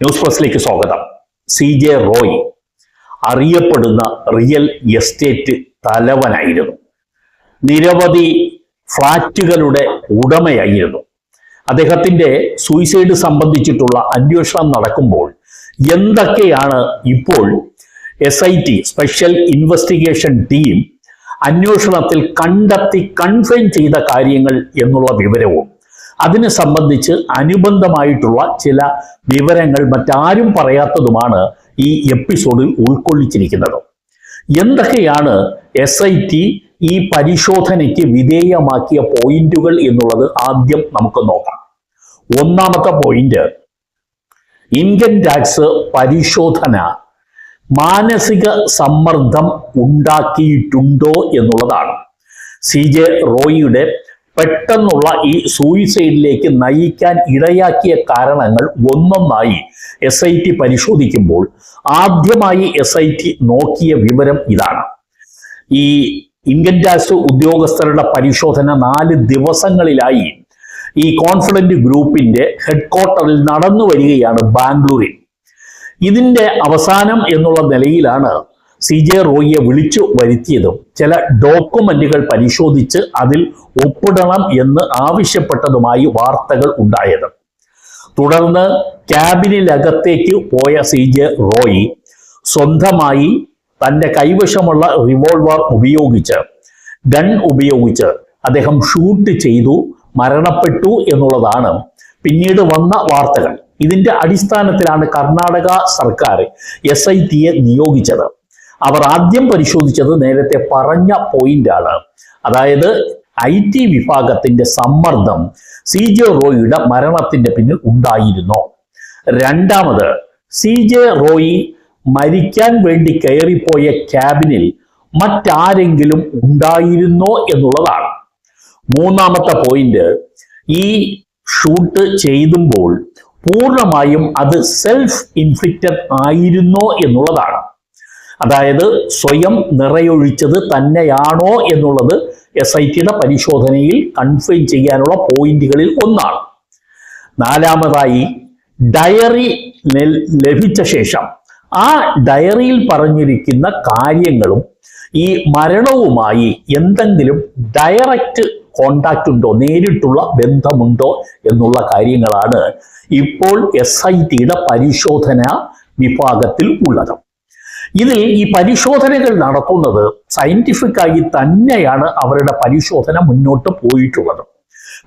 News പ്രസിലേക്ക് സ്വാഗതം. C J Roy അറിയപ്പെടുന്ന real estate തലവനായിരുന്നു. നിരവധി ഫ്ളാറ്റുകളുടെ ഉടമയായിരുന്നു. അദ്ദേഹത്തിന്റെ സൂയിസൈഡ് സംബന്ധിച്ചിട്ടുള്ള അന്വേഷണം നടക്കുമ്പോൾ എന്തൊക്കെയാണ് ഇപ്പോൾ S I T special investigation team അന്വേഷണത്തിൽ കണ്ടെത്തി കൺഫൈൻ ചെയ്ത കാര്യങ്ങൾ എന്നുള്ള വിവരവും അതിനെ സംബന്ധിച്ച് അനുബന്ധമായിട്ടുള്ള ചില വിവരങ്ങൾ മറ്റാരും പറയാത്തതുമാണ് ഈ എപ്പിസോഡിൽ ഉൾക്കൊള്ളിച്ചിരിക്കുന്നത്. എന്തൊക്കെയാണ് എസ് ഐ ടി ഈ പരിശോധനയ്ക്ക് വിധേയമാക്കിയ പോയിന്റുകൾ എന്നുള്ളത് ആദ്യം നമുക്ക് നോക്കാം. ഒന്നാമത്തെ പോയിന്റ് ഇന്ത്യൻ ടാക്സ് പരിശോധന മാനസിക സമ്മർദ്ദം ഉണ്ടാക്കിയിട്ടുണ്ടോ എന്നുള്ളതാണ്. സി ജെ റോയിയുടെ പെട്ടെന്നുള്ള ഈ സൂയിസൈഡിലേക്ക് നയിക്കാൻ ഇടയാക്കിയ കാരണങ്ങൾ ഒന്നൊന്നായി എസ് ഐ ടി പരിശോധിക്കുമ്പോൾ ആദ്യമായി എസ് ഐ ടി നോക്കിയ വിവരം ഇതാണ്. ഈ ഇന്ത്യൻ ടാക്സ് ഉദ്യോഗസ്ഥരുടെ പരിശോധന നാല് ദിവസങ്ങളിലായി ഈ കോൺഫിഡന്റ് ഗ്രൂപ്പിന്റെ ഹെഡ്ക്വാർട്ടറിൽ നടന്നു വരികയാണ് ബാംഗ്ലൂരിൽ. ഇതിന്റെ അവസാനം എന്നുള്ള നിലയിലാണ് സി ജെ റോയിയെ വിളിച്ചു വരുത്തിയതും ചില ഡോക്യുമെന്റുകൾ പരിശോധിച്ച് അതിൽ ഒപ്പിടണം എന്ന് ആവശ്യപ്പെട്ടതുമായി വാർത്തകൾ ഉണ്ടായത്. തുടർന്ന് ക്യാബിനിലകത്തേക്ക് പോയ സി ജെ റോയി സ്വന്തമായി തന്റെ കൈവശമുള്ള റിവോൾവർ ഉപയോഗിച്ച് ഗൺ ഉപയോഗിച്ച് അദ്ദേഹം ഷൂട്ട് ചെയ്തു മരണപ്പെട്ടു എന്നുള്ളതാണ് പിന്നീട് വന്ന വാർത്തകൾ. ഇതിന്റെ അടിസ്ഥാനത്തിലാണ് കർണാടക സർക്കാർ എസ് ഐ ടിയെ നിയോഗിച്ചത്. അവർ ആദ്യം പരിശോധിച്ചത് നേരത്തെ പറഞ്ഞ പോയിന്റാണ് അതായത് ഐ ടി വിഭാഗത്തിന്റെ സമ്മർദ്ദം സി ജെ റോയിയുടെ മരണത്തിന്റെ പിന്നിൽ ഉണ്ടായിരുന്നു. രണ്ടാമത് സി ജെ റോയി മരിക്കാൻ വേണ്ടി കയറിപ്പോയ ക്യാബിനിൽ മറ്റാരെങ്കിലും ഉണ്ടായിരുന്നോ എന്നുള്ളതാണ്. മൂന്നാമത്തെ പോയിന്റ് ഈ ഷൂട്ട് ചെയ്തുമ്പോൾ പൂർണമായും അത് സെൽഫ് ഇൻഫ്ലിക്റ്റഡ് ആയിരുന്നോ എന്നുള്ളതാണ്. അതായത് സ്വയം നിറയൊഴിച്ചത് തന്നെയാണോ എന്നുള്ളത് എസ് ഐ ടിയുടെ പരിശോധനയിൽ കൺഫേം ചെയ്യാനുള്ള പോയിന്റുകളിൽ ഒന്നാണ്. നാലാമതായി ഡയറി ലഭിച്ച ശേഷം ആ ഡയറിയിൽ പറഞ്ഞിരിക്കുന്ന കാര്യങ്ങളും ഈ മരണവുമായി എന്തെങ്കിലും ഡയറക്റ്റ് കോണ്ടാക്റ്റ് ഉണ്ടോ നേരിട്ടുള്ള ബന്ധമുണ്ടോ എന്നുള്ള കാര്യങ്ങളാണ് ഇപ്പോൾ എസ് ഐ ടിയുടെ പരിശോധന വിഭാഗത്തിൽ ഉള്ളത്. ഇതിൽ ഈ പരിശോധനകൾ നടത്തുന്നത് സയന്റിഫിക് ആയി തന്നെയാണ് അവരുടെ പരിശോധന മുന്നോട്ട് പോയിട്ടുള്ളത്.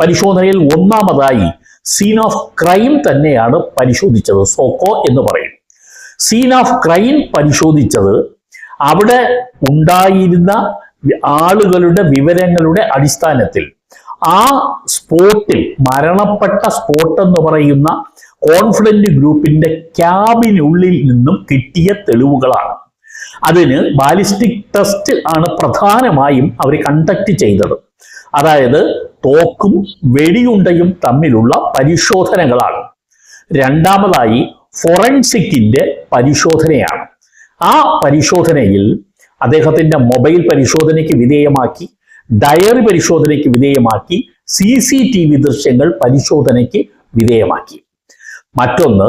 പരിശോധനയിൽ ഒന്നാമതായി സീൻ ഓഫ് ക്രൈം തന്നെയാണ് പരിശോധിച്ചത് സോക്കോ എന്ന് പറയും. സീൻ ഓഫ് ക്രൈം പരിശോധിച്ചത് അവിടെ ഉണ്ടായിരുന്ന ആളുകളുടെ വിവരങ്ങളുടെ അടിസ്ഥാനത്തിൽ ആ സ്പോട്ടിൽ മരണപ്പെട്ട സ്പോട്ട് എന്ന് പറയുന്ന കോൺഫിഡന്റ് ഗ്രൂപ്പിന്റെ ക്യാബിനുള്ളിൽ നിന്നും കിട്ടിയ തെളിവുകളാണ്. അതിന് ബാലിസ്റ്റിക് ടെസ്റ്റ് ആണ് പ്രധാനമായും അവർ കണ്ടക്ട് ചെയ്തത്. അതായത് തോക്കും വെടിയുണ്ടയും തമ്മിലുള്ള പരിശോധനകളാണ്. രണ്ടാമതായി ഫോറൻസിക്കിന്റെ പരിശോധനയാണ്. ആ പരിശോധനയിൽ അദ്ദേഹത്തിന്റെ മൊബൈൽ പരിശോധനയ്ക്ക് വിധേയമാക്കി ഡയറി പരിശോധനയ്ക്ക് വിധേയമാക്കി സി സി ടി വി ദൃശ്യങ്ങൾ പരിശോധനയ്ക്ക് വിധേയമാക്കി. മറ്റൊന്ന്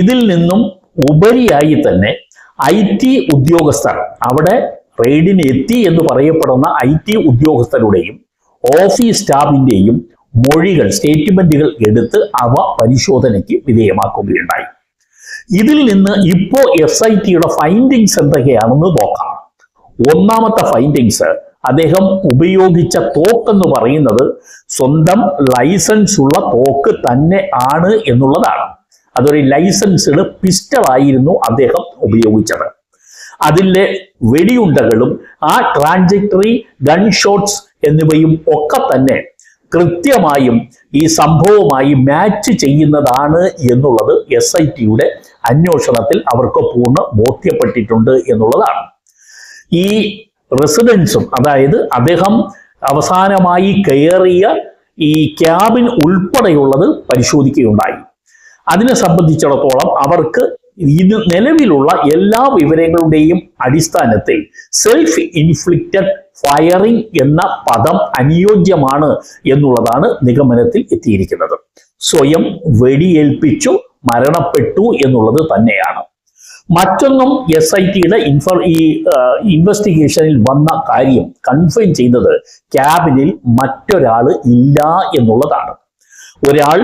ഇതിൽ നിന്നും ഉപരിയായി തന്നെ ഐ ടി ഉദ്യോഗസ്ഥർ അവിടെ റെയ്ഡിന് എത്തി എന്ന് പറയപ്പെടുന്ന ഐ ടി ഉദ്യോഗസ്ഥരുടെയും ഓഫീസ് സ്റ്റാഫിന്റെയും മൊഴികൾ സ്റ്റേറ്റ്മെന്റുകൾ എടുത്ത് അവ പരിശോധനയ്ക്ക് വിധേയമാക്കുകയുണ്ടായി. ഇതിൽ നിന്ന് ഇപ്പോ എസ് ഐ ടിയുടെ ഫൈൻഡിങ്സ് എന്തൊക്കെയാണെന്ന് നോക്കാം. ഒന്നാമത്തെ ഫൈൻഡിങ്സ് അദ്ദേഹം ഉപയോഗിച്ച തോക്ക് എന്ന് പറയുന്നത് സ്വന്തം ലൈസൻസ് ഉള്ള തോക്ക് തന്നെ ആണ് എന്നുള്ളതാണ്. അതൊരു ലൈസൻസ്ഡ് പിസ്റ്റൾ ആയിരുന്നു അദ്ദേഹം ഉപയോഗിച്ചത്. അതിലെ വെടിയുണ്ടകളും ആ ട്രാൻജക്ടറി ഗൺ ഷോട്ട്സ് എന്നിവയും ഒക്കെ തന്നെ കൃത്യമായും ഈ സംഭവവുമായി മാച്ച് ചെയ്യുന്നതാണ് എന്നുള്ളത് എസ് ഐ ടിയുടെ അന്വേഷണത്തിൽ അവർക്ക് പൂർണ ബോധ്യപ്പെട്ടിട്ടുണ്ട് എന്നുള്ളതാണ്. ഈ റെസിഡൻസും അതായത് അദ്ദേഹം അവസാനമായി കയറിയ ഈ ക്യാബിൻ ഉൾപ്പെടെയുള്ളത് പരിശോധിക്കുകയുണ്ടായി. അതിനെ സംബന്ധിച്ചിടത്തോളം അവർക്ക് ഇത് നിലവിലുള്ള എല്ലാ വിവരങ്ങളുടെയും അടിസ്ഥാനത്തിൽ സെൽഫ് ഇൻഫ്ലിക്റ്റഡ് ഫയറിംഗ് എന്ന പദം അനുയോജ്യമാണ് എന്നുള്ളതാണ് നിഗമനത്തിൽ എത്തിയിരിക്കുന്നത്. സ്വയം വെടിയേൽപ്പിച്ചു മരണപ്പെട്ടു എന്നുള്ളത് തന്നെയാണ്. മറ്റൊന്നും എസ് ഐ ടിയുടെ ഇൻഫർ ഈ ഇൻവെസ്റ്റിഗേഷനിൽ വന്ന കാര്യം കൺഫേം ചെയ്തത് ക്യാബിനിൽ മറ്റൊരാൾ ഇല്ല എന്നുള്ളതാണ്. ഒരാൾ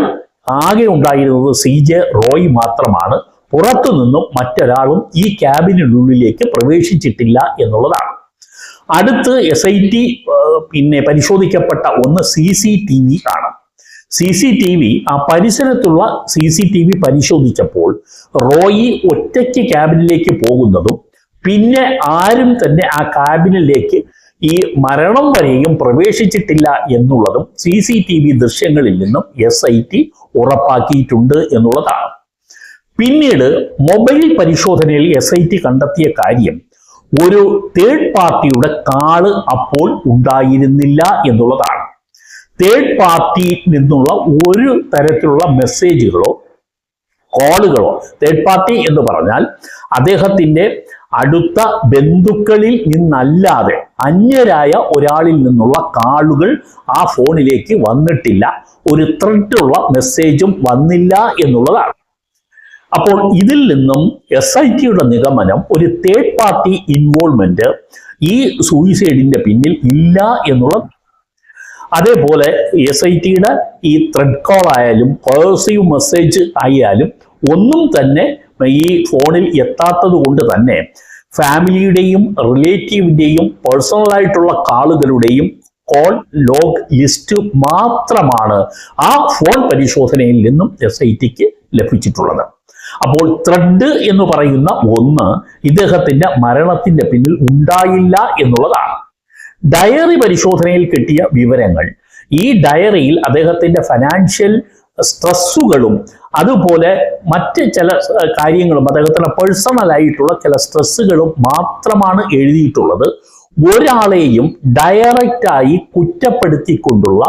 ആകെ ഉണ്ടായിരുന്നത് സി ജെ റോയ് മാത്രമാണ്. പുറത്തു നിന്നും മറ്റൊരാളും ഈ ക്യാബിനുള്ളിലേക്ക് പ്രവേശിച്ചിട്ടില്ല എന്നുള്ളതാണ്. അടുത്ത് എസ് ഐ ടി പിന്നെ പരിശോധിക്കപ്പെട്ട ഒന്ന് സി സി ടി വി ആണ്. സി സി ടി വി ആ പരിസരത്തുള്ള സി സി ടി വി പരിശോധിച്ചപ്പോൾ റോയി ഒറ്റയ്ക്ക് ക്യാബിനിലേക്ക് പോകുന്നതും പിന്നെ ആരും തന്നെ ആ ക്യാബിനിലേക്ക് ഈ മരണം വരെയും പ്രവേശിച്ചിട്ടില്ല എന്നുള്ളതും സി സി ടി വി ദൃശ്യങ്ങളിൽ നിന്നും എസ് ഐ ടി ഉറപ്പാക്കിയിട്ടുണ്ട് എന്നുള്ളതാണ്. പിന്നീട് മൊബൈൽ പരിശോധനയിൽ എസ് ഐ ടി കണ്ടെത്തിയ കാര്യം ഒരു തേർഡ് പാർട്ടിയുടെ കാൾ അപ്പോൾ ഉണ്ടായിരുന്നില്ല എന്നുള്ളതാണ്. തേർഡ് പാർട്ടിയിൽ നിന്നുള്ള ഒരു തരത്തിലുള്ള മെസ്സേജുകളോ കോളുകളോ തേർഡ് പാർട്ടി എന്ന് പറഞ്ഞാൽ അദ്ദേഹത്തിന്റെ അടുത്ത ബന്ധുക്കളിൽ നിന്നല്ലാതെ അന്യരായ ഒരാളിൽ നിന്നുള്ള കാളുകൾ ആ ഫോണിലേക്ക് വന്നിട്ടില്ല. ഒരു ത്രെഡുള്ള മെസ്സേജും വന്നില്ല എന്നുള്ളതാണ്. അപ്പോൾ ഇതിൽ നിന്നും എസ് ഐ ടിയുടെ നിഗമനം ഒരു തേർഡ് പാർട്ടി ഇൻവോൾവ്മെന്റ് ഈ സൂയിസൈഡിന്റെ പിന്നിൽ ഇല്ല എന്നുള്ളത് അതേപോലെ എസ് ഐ ടിയുടെ ഈ ത്രെഡ് കോൾ ആയാലും പേഴ്സീവ് മെസ്സേജ് ആയാലും ഒന്നും തന്നെ ഈ ഫോണിൽ എത്താത്തത് കൊണ്ട് തന്നെ ഫാമിലിയുടെയും റിലേറ്റീവിന്റെയും പേഴ്സണലായിട്ടുള്ള കാളുകളുടെയും കോൾ ലോഗ് ലിസ്റ്റ് മാത്രമാണ് ആ ഫോൺ പരിശോധനയിൽ നിന്നും എസ് ഐ ടിക്ക് ലഭിച്ചിട്ടുള്ളത്. അപ്പോൾ ത്രെഡ് എന്ന് പറയുന്ന ഒന്ന് ഇദ്ദേഹത്തിന്റെ മരണത്തിന്റെ പിന്നിൽ ഉണ്ടായില്ല എന്നുള്ളതാണ്. ഡയറി പരിശോധനയിൽ കിട്ടിയ വിവരങ്ങൾ. ഈ ഡയറിയിൽ അദ്ദേഹത്തിന്റെ ഫൈനാൻഷ്യൽ സ്ട്രെസ്സുകളും അതുപോലെ മറ്റ് ചില കാര്യങ്ങളും അദ്ദേഹത്തിന്റെ പേഴ്സണലായിട്ടുള്ള ചില സ്ട്രെസ്സുകളും മാത്രമാണ് എഴുതിയിട്ടുള്ളത്. ഒരാളെയും ഡയറക്റ്റായി കുറ്റപ്പെടുത്തിക്കൊണ്ടുള്ള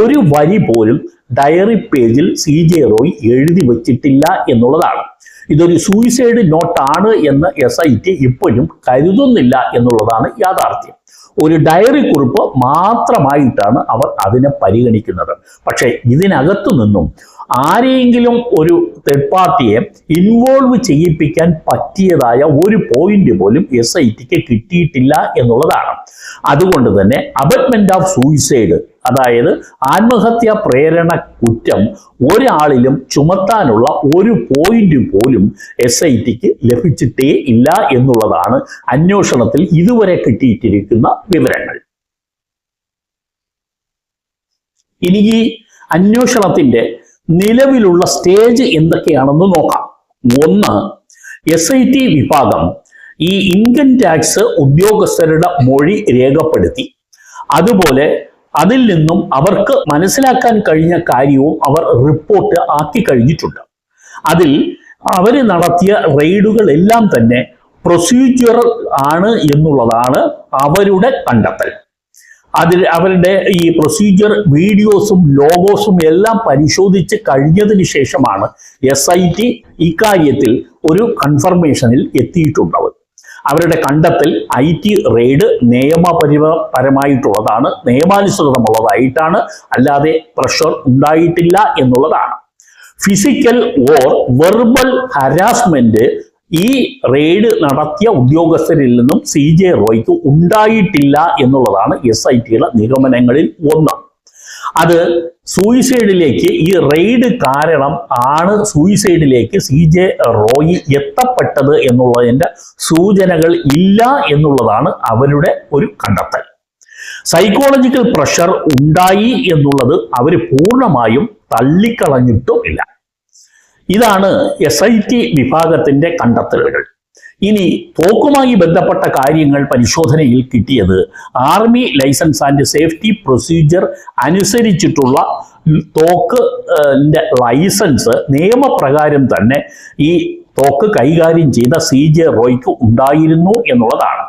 ഒരു വരി പോലും ഡയറി പേജിൽ സി ജെ റോയ് എഴുതി വച്ചിട്ടില്ല എന്നുള്ളതാണ്. ഇതൊരു സൂയിസൈഡ് നോട്ടാണ് എന്ന് എസ് ഐ ടി ഇപ്പോഴും കരുതുന്നില്ല എന്നുള്ളതാണ് യാഥാർത്ഥ്യം. ഒരു ഡയറി കുറിപ്പ് മാത്രമായിട്ടാണ് അവർ അതിനെ പരിഗണിക്കുന്നത്. പക്ഷേ ഇതിനകത്തു നിന്നും ആരെയെങ്കിലും ഒരു തേർഡ് പാർട്ടിയെ ഇൻവോൾവ് ചെയ്യിപ്പിക്കാൻ പറ്റിയതായ ഒരു പോയിന്റ് പോലും എസ് ഐ ടിക്ക് കിട്ടിയിട്ടില്ല എന്നുള്ളതാണ്. അതുകൊണ്ട് തന്നെ അബറ്റ്മെന്റ് ഓഫ് സൂയിസൈഡ് അതായത് ആത്മഹത്യ പ്രേരണ കുറ്റം ഒരാളിലും ചുമത്താനുള്ള ഒരു പോയിന്റ് പോലും എസ് ഐ ടിക്ക് ലഭിച്ചിട്ടേ ഇല്ല എന്നുള്ളതാണ് അന്വേഷണത്തിൽ ഇതുവരെ കിട്ടിയിട്ടിരിക്കുന്ന വിവരങ്ങൾ. ഇനി ഈ അന്വേഷണത്തിന്റെ നിലവിലുള്ള സ്റ്റേജ് എന്തൊക്കെയാണെന്ന് നോക്കാം. ഒന്ന് എസ് ഐ ടി വിഭാഗം. ഈ ഇൻകം ടാക്സ് ഉദ്യോഗസ്ഥരുടെ മൊഴി രേഖപ്പെടുത്തി. അതുപോലെ അതിൽ നിന്നും അവർക്ക് മനസ്സിലാക്കാൻ കഴിഞ്ഞ കാര്യവും അവർ റിപ്പോർട്ട് ആക്കി കഴിഞ്ഞിട്ടുണ്ട്. അതിൽ അവർ നടത്തിയ റെയ്ഡുകൾ എല്ലാം തന്നെ പ്രൊസീജിയർ ആണ് എന്നുള്ളതാണ് അവരുടെ കണ്ടെത്തൽ. അതിൽ അവരുടെ ഈ പ്രൊസീജിയർ വീഡിയോസും ലോഗോസും എല്ലാം പരിശോധിച്ച് കഴിഞ്ഞതിന് ശേഷമാണ് എസ് ഐ ടി ഇക്കാര്യത്തിൽ ഒരു കൺഫർമേഷനിൽ എത്തിയിട്ടുള്ളത് അവരുടെ കണ്ടെത്തൽ ഐ ടി റെയ്ഡ് നിയമപരിപരമായിട്ടുള്ളതാണ്. നിയമാനുസൃതമുള്ളതായിട്ടാണ്. അല്ലാതെ പ്രഷർ ഉണ്ടായിട്ടില്ല എന്നുള്ളതാണ്. ഫിസിക്കൽ ഓർ വെർബൽ ഹരാസ്മെന്റ് ഈ റെയ്ഡ് നടത്തിയ ഉദ്യോഗസ്ഥരിൽ നിന്നും സി ജെ റോയ്ക്ക് ഉണ്ടായിട്ടില്ല എന്നുള്ളതാണ് എസ് ഐ ടിയുടെ നിഗമനങ്ങളിൽ ഒന്ന്. അത് സൂയിസൈഡിലേക്ക് ഈ റെയ്ഡ് കാരണം ആണ് സൂയിസൈഡിലേക്ക് സി ജെ റോയി എത്തപ്പെട്ടത് എന്നുള്ളതിന്റെ സൂചനകൾ ഇല്ല എന്നുള്ളതാണ് അവരുടെ ഒരു കണ്ടെത്തൽ. സൈക്കോളജിക്കൽ പ്രഷർ ഉണ്ടായി എന്നുള്ളത് അവർ പൂർണമായും തള്ളിക്കളഞ്ഞിട്ടുമില്ല ഇതാണ് എസ് ഐ ടി വിഭാഗത്തിന്റെ കണ്ടെത്തലുകൾ. ഇനി തോക്കുമായി ബന്ധപ്പെട്ട കാര്യങ്ങൾ പരിശോധനയിൽ കിട്ടിയത് army licence and safety procedure അനുസരിച്ചിട്ടുള്ള തോക്ക് ലൈസൻസ് നിയമപ്രകാരം തന്നെ ഈ തോക്ക് കൈകാര്യം ചെയ്ത സി ജെ റോയ്ക്ക് ഉണ്ടായിരുന്നു എന്നുള്ളതാണ്.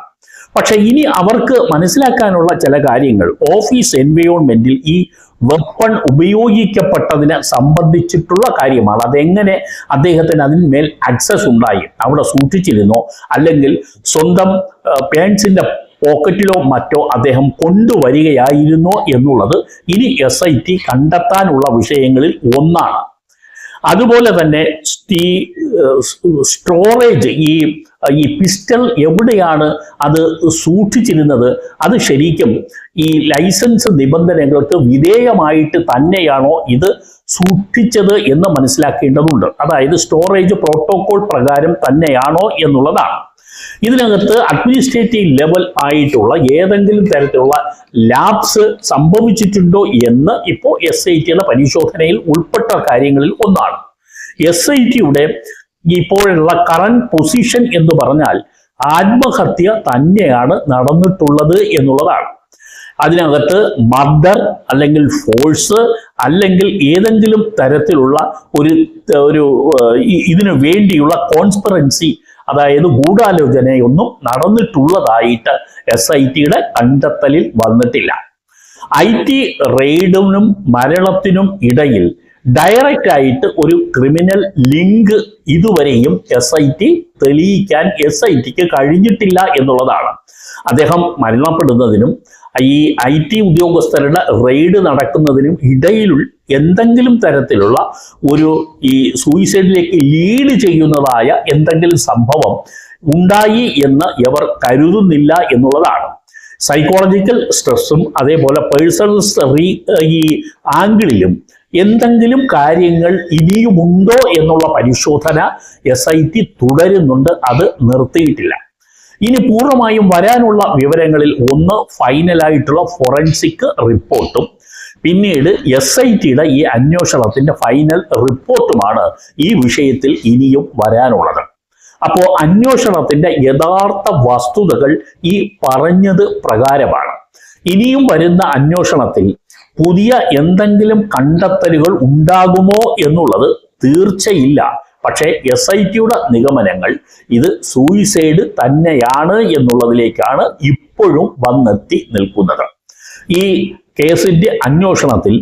പക്ഷെ ഇനി അവർക്ക് മനസ്സിലാക്കാനുള്ള ചില കാര്യങ്ങൾ. ഓഫീസ് എൻവയോൺമെന്റിൽ ഈ വെപ്പൺ ഉപയോഗിക്കപ്പെട്ടതിനെ സംബന്ധിച്ചിട്ടുള്ള കാര്യമാണ്. അതെങ്ങനെ അദ്ദേഹത്തിന് അതിന്മേൽ അക്സസ് ഉണ്ടായി? അവിടെ സൂക്ഷിച്ചിരുന്നോ? അല്ലെങ്കിൽ സ്വന്തം പേൻസിന്റെ പോക്കറ്റിലോ മറ്റോ അദ്ദേഹം കൊണ്ടുവരികയായിരുന്നോ എന്നുള്ളത് ഇനി എസ് ഐ ടി കണ്ടെത്താനുള്ള വിഷയങ്ങളിൽ ഒന്നാണ്. അതുപോലെ തന്നെ ഈ സ്റ്റോറേജ് ഈ ഈ പിസ്റ്റൾ എവിടെയാണ് അത് സൂക്ഷിച്ചിരുന്നത്? അത് ശരിക്കും ഈ ലൈസൻസ് നിബന്ധനകൾക്ക് വിധേയമായിട്ട് തന്നെയാണോ ഇത് സൂക്ഷിച്ചത് എന്ന് മനസ്സിലാക്കേണ്ടതുണ്ട്. അതായത് സ്റ്റോറേജ് പ്രോട്ടോകോൾ പ്രകാരം തന്നെയാണോ എന്നുള്ളതാണ്. ഇതിനകത്ത് അഡ്മിനിസ്ട്രേറ്റീവ് ലെവൽ ആയിട്ടുള്ള ഏതെങ്കിലും തരത്തിലുള്ള ലാബ്സ് സംഭവിച്ചിട്ടുണ്ടോ എന്ന് ഇപ്പോൾ എസ് ഐ ടിയുടെ പരിശോധനയിൽ ഉൾപ്പെട്ട കാര്യങ്ങളിൽ ഒന്നാണ്. എസ് ഐ ടിയുടെ ഇപ്പോഴുള്ള കറണ്ട് പൊസിഷൻ എന്ന് പറഞ്ഞാൽ ആത്മഹത്യ തന്നെയാണ് നടന്നിട്ടുള്ളത് എന്നുള്ളതാണ്. അതിനകത്ത് മർഡർ അല്ലെങ്കിൽ ഫോഴ്സ് അല്ലെങ്കിൽ ഏതെങ്കിലും തരത്തിലുള്ള ഒരു ഒരു ഇതിനു വേണ്ടിയുള്ള കോൺസ്പിറൻസി അതായത് ഗൂഢാലോചനയൊന്നും നടന്നിട്ടുള്ളതായിട്ട് എസ് ഐ ടിയുടെ കണ്ടെത്തലിൽ വന്നിട്ടില്ല. ഐ ടി റെയ്ഡിനും മരണത്തിനും ഇടയിൽ ഡയറക്റ്റ് ആയിട്ട് ഒരു ക്രിമിനൽ ലിങ്ക് ഇതുവരെയും എസ് ഐ ടി തെളിയിക്കാൻ എസ് ഐ ടിക്ക് കഴിഞ്ഞിട്ടില്ല എന്നുള്ളതാണ്. അദ്ദേഹം മരണപ്പെടുന്നതിനും ഈ ഐ ടി ഉദ്യോഗസ്ഥരുടെ റെയ്ഡ് നടക്കുന്നതിനും ഇടയിൽ എന്തെങ്കിലും തരത്തിലുള്ള ഒരു ഈ സൂയിസൈഡിലേക്ക് ലീഡ് ചെയ്യുന്നതായ എന്തെങ്കിലും സംഭവം ഉണ്ടായി എന്ന് ഇവർ കരുതുന്നില്ല എന്നുള്ളതാണ്. സൈക്കോളജിക്കൽ സ്ട്രെസ്സും അതേപോലെ പേഴ്സണൽ ഈ ആംഗിളിലും എന്തെങ്കിലും കാര്യങ്ങൾ ഇനിയുമുണ്ടോ എന്നുള്ള പരിശോധന എസ് ഐ ടി തുടരുന്നുണ്ട്. അത് നിർത്തിയിട്ടില്ല. ഇനി പൂർണമായും വരാനുള്ള വിവരങ്ങളിൽ ഒന്ന് ഫൈനലായിട്ടുള്ള ഫോറൻസിക് റിപ്പോർട്ടും പിന്നീട് എസ് ഐ ടിയുടെ ഈ അന്വേഷണത്തിന്റെ ഫൈനൽ റിപ്പോർട്ടുമാണ് ഈ വിഷയത്തിൽ ഇനിയും വരാനുള്ളത്. അപ്പോൾ അന്വേഷണത്തിന്റെ യഥാർത്ഥ വസ്തുതകൾ ഈ പറഞ്ഞത് പ്രകാരമാണ്. ഇനിയും വരുന്ന അന്വേഷണത്തിൽ പുതിയ എന്തെങ്കിലും കണ്ടെത്തലുകൾ ഉണ്ടാകുമോ എന്നുള്ളത് തീർച്ചയില്ല. പക്ഷേ എസ് ഐ ടിയുടെ നിഗമനങ്ങൾ ഇത് സൂയിസൈഡ് തന്നെയാണ് എന്നുള്ളതിലേക്കാണ് ഇപ്പോഴും വന്നെത്തി നിൽക്കുന്നത്. ഈ കേസിന്റെ അന്വേഷണത്തിൽ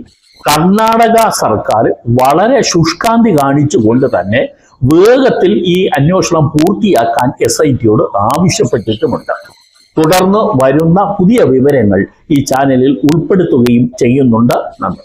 കർണാടക സർക്കാർ വളരെ ശുഷ്കാന്തി കാണിച്ചുകൊണ്ട് തന്നെ വേഗത്തിൽ ഈ അന്വേഷണം പൂർത്തിയാക്കാൻ എസ് ഐ ടിയോട് ആവശ്യപ്പെട്ടിട്ടുമുണ്ട്. തുടർന്ന് വരുന്ന പുതിയ വിവരങ്ങൾ ഈ ചാനലിൽ ഉൾപ്പെടുത്തുകയും ചെയ്യുന്നുണ്ട് നന്ദി.